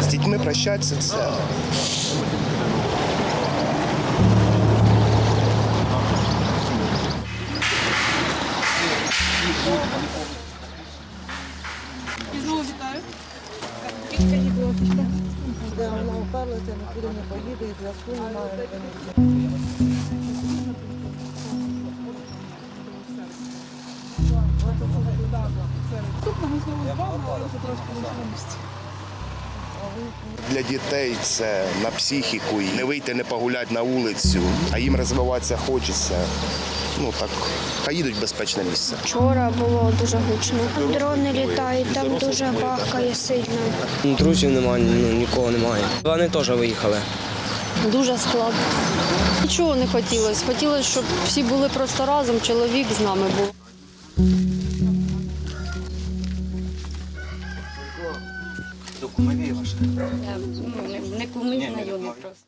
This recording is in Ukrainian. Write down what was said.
З дітьми прощатися це. Знову вітаю. Де вона уперлася, нікуди не поїде, і зв'язку немає. Наступного знову з вами, але вже трошки в іншому місці. Для дітей це на психіку. І не вийти, не погуляти на вулицю, а їм розвиватися хочеться. Ну так, хай їдуть в безпечне місце. Вчора було дуже гучно. Дрони літають, там дуже бахкає сильно. Друзів немає, ну, нікого немає. Вони теж виїхали. Дуже складно. Нічого не хотілося. Хотілося, щоб всі були просто разом, чоловік з нами був. Ну, не, не куми знайомі просто.